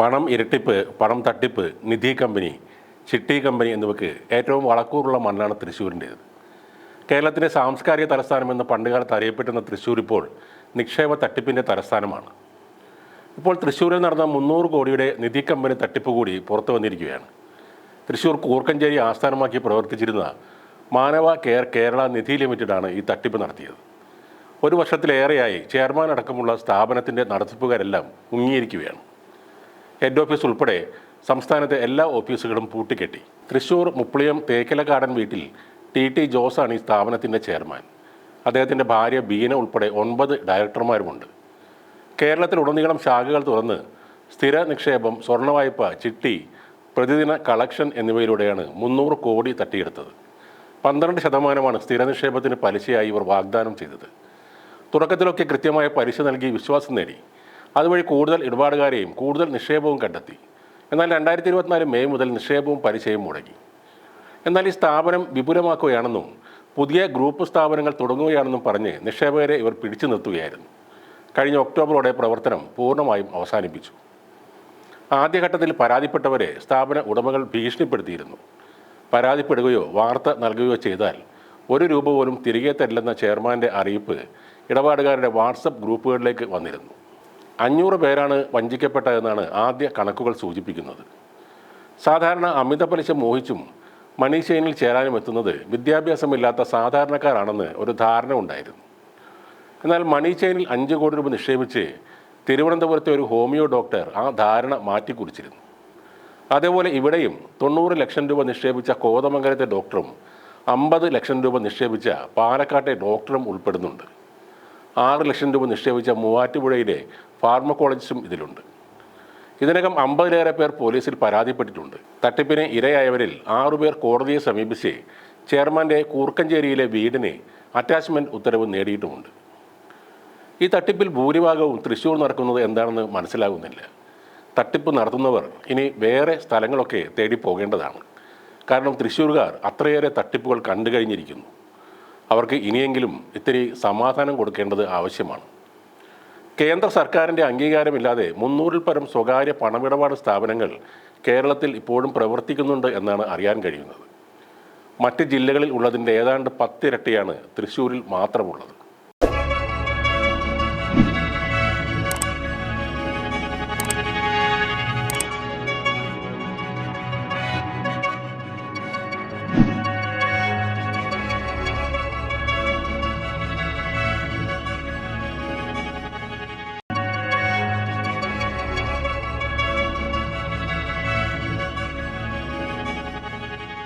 പണം ഇരട്ടിപ്പ് പണം തട്ടിപ്പ് നിധി കമ്പനി ചിട്ടി കമ്പനി എന്നിവയ്ക്ക് ഏറ്റവും വളക്കൂറുള്ള മണ്ണാണ് തൃശ്ശൂരിന്റേത്. കേരളത്തിന്റെ സാംസ്കാരിക തലസ്ഥാനമെന്ന് പണ്ടുകാലത്ത് അറിയപ്പെട്ടിരുന്ന തൃശ്ശൂർ ഇപ്പോൾ നിക്ഷേപ തട്ടിപ്പിന്റെ തലസ്ഥാനമാണ്. ഇപ്പോൾ തൃശ്ശൂരിൽ നടന്ന മുന്നൂറ് കോടിയുടെ നിധി കമ്പനി തട്ടിപ്പ് കൂടി പുറത്തു വന്നിരിക്കുകയാണ്. തൃശ്ശൂർ കൂർക്കഞ്ചേരി ആസ്ഥാനമാക്കി പ്രവർത്തിച്ചിരുന്ന മാനവ കെയർ കേരള നിധി ലിമിറ്റഡാണ് ഈ തട്ടിപ്പ് നടത്തിയത്. ഒരു വർഷത്തിലേറെയായി ചെയർമാൻ അടക്കമുള്ള സ്ഥാപനത്തിന്റെ നടത്തിപ്പുകാരെല്ലാം മുങ്ങിയിരിക്കുകയാണ്. ഹെഡ് ഓഫീസ് ഉൾപ്പെടെ സംസ്ഥാനത്തെ എല്ലാ ഓഫീസുകളും പൂട്ടിക്കെട്ടി. തൃശൂർ മുപ്ലിയം തേക്കിലക്കാടൻ വീട്ടിൽ ടി ടി ജോസാണ് ഈ സ്ഥാപനത്തിന്റെ ചെയർമാൻ. അദ്ദേഹത്തിന്റെ ഭാര്യ ബീന ഉൾപ്പെടെ ഒൻപത് ഡയറക്ടർമാരുമുണ്ട്. കേരളത്തിലുടനീളം ശാഖകൾ തുറന്ന് സ്ഥിര നിക്ഷേപം സ്വർണ വായ്പ ചിട്ടി പ്രതിദിന കളക്ഷൻ എന്നിവയിലൂടെയാണ് മുന്നൂറ് കോടി തട്ടിയെടുത്തത്. പന്ത്രണ്ട് ശതമാനമാണ് സ്ഥിര നിക്ഷേപത്തിന് പലിശയായി ഇവർ വാഗ്ദാനം ചെയ്തത്. തുടക്കത്തിലൊക്കെ കൃത്യമായ പലിശ നൽകി വിശ്വാസം നേടി. അതുവഴി കൂടുതൽ ഇടപാടുകാരെയും കൂടുതൽ നിക്ഷേപവും കണ്ടെത്തി. എന്നാൽ രണ്ടായിരത്തി ഇരുപത്തിനാല് മെയ് മുതൽ നിക്ഷേപവും പരിചയവും മുടങ്ങി. എന്നാൽ ഈ സ്ഥാപനം വിപുലമാക്കുകയാണെന്നും പുതിയ ഗ്രൂപ്പ് സ്ഥാപനങ്ങൾ തുടങ്ങുകയാണെന്നും പറഞ്ഞ് നിക്ഷേപകരെ ഇവർ പിടിച്ചു നിർത്തുകയായിരുന്നു. കഴിഞ്ഞ ഒക്ടോബറോടെ പ്രവർത്തനം പൂർണമായും അവസാനിപ്പിച്ചു. ആദ്യഘട്ടത്തിൽ പരാതിപ്പെട്ടവരെ സ്ഥാപന ഉടമകൾ ഭീഷണിപ്പെടുത്തിയിരുന്നു. പരാതിപ്പെടുകയോ വാർത്ത നൽകുകയോ ചെയ്താൽ ഒരു രൂപ പോലും തിരികെ തരില്ലെന്ന ചെയർമാന്റെ അറിയിപ്പ് ഇടപാടുകാരുടെ വാട്സപ്പ് ഗ്രൂപ്പുകളിലേക്ക് വന്നിരുന്നു. അഞ്ഞൂറ് പേരാണ് വഞ്ചിക്കപ്പെട്ടതെന്നാണ് ആദ്യ കണക്കുകൾ സൂചിപ്പിക്കുന്നത്. സാധാരണ അമിത പലിശ മോഹിച്ചും മണി ചെയിനിൽ ചേരാനും എത്തുന്നത് വിദ്യാഭ്യാസമില്ലാത്ത സാധാരണക്കാരാണെന്ന് ഒരു ധാരണ ഉണ്ടായിരുന്നു. എന്നാൽ മണി ചെയിനിൽ അഞ്ച് കോടി രൂപ നിക്ഷേപിച്ച് തിരുവനന്തപുരത്തെ ഒരു ഹോമിയോ ഡോക്ടർ ആ ധാരണ മാറ്റിക്കുറിച്ചിരുന്നു. അതേപോലെ ഇവിടെയും തൊണ്ണൂറ് ലക്ഷം രൂപ നിക്ഷേപിച്ച കോതമംഗലത്തെ ഡോക്ടറും അമ്പത് ലക്ഷം രൂപ നിക്ഷേപിച്ച പാലക്കാട്ടെ ഡോക്ടറും ഉൾപ്പെടുന്നുണ്ട്. ആറ് ലക്ഷം രൂപ നിക്ഷേപിച്ച മൂവാറ്റുപുഴയിലെ ഫാർമക്കോളജിസ്റ്റും ഇതിലുണ്ട്. ഇതിനകം അമ്പതിലേറെ പേർ പോലീസിൽ പരാതിപ്പെട്ടിട്ടുണ്ട്. തട്ടിപ്പിന് ഇരയായവരിൽ ആറുപേർ കോടതിയെ സമീപിച്ച് ചെയർമാന്റെ കൂർക്കഞ്ചേരിയിലെ വീടിന് അറ്റാച്ച്മെന്റ് ഉത്തരവ് നേടിയിട്ടുമുണ്ട്. ഈ തട്ടിപ്പിൽ ഭൂരിഭാഗവും തൃശ്ശൂർ നടക്കുന്നത് എന്താണെന്ന് മനസ്സിലാകുന്നില്ല. തട്ടിപ്പ് നടത്തുന്നവർ ഇനി വേറെ സ്ഥലങ്ങളൊക്കെ തേടി പോകേണ്ടതാണ്. കാരണം തൃശ്ശൂർകാർ അത്രയേറെ തട്ടിപ്പുകൾ കണ്ടു കഴിഞ്ഞിരിക്കുന്നു. അവർക്ക് ഇനിയെങ്കിലും ഇത്തിരി സമാധാനം കൊടുക്കേണ്ടത് ആവശ്യമാണ്. കേന്ദ്ര സർക്കാരിന്റെ അംഗീകാരമില്ലാതെ മുന്നൂറിൽ പരം സ്വകാര്യ പണമിടപാട് സ്ഥാപനങ്ങൾ കേരളത്തിൽ ഇപ്പോഴും പ്രവർത്തിക്കുന്നുണ്ട് എന്നാണ് അറിയാൻ കഴിയുന്നത്. മറ്റ് ജില്ലകളിൽ ഉള്ളതിന്റെ ഏതാണ്ട് പത്തിരട്ടിയാണ് തൃശ്ശൂരിൽ മാത്രമുള്ളത്.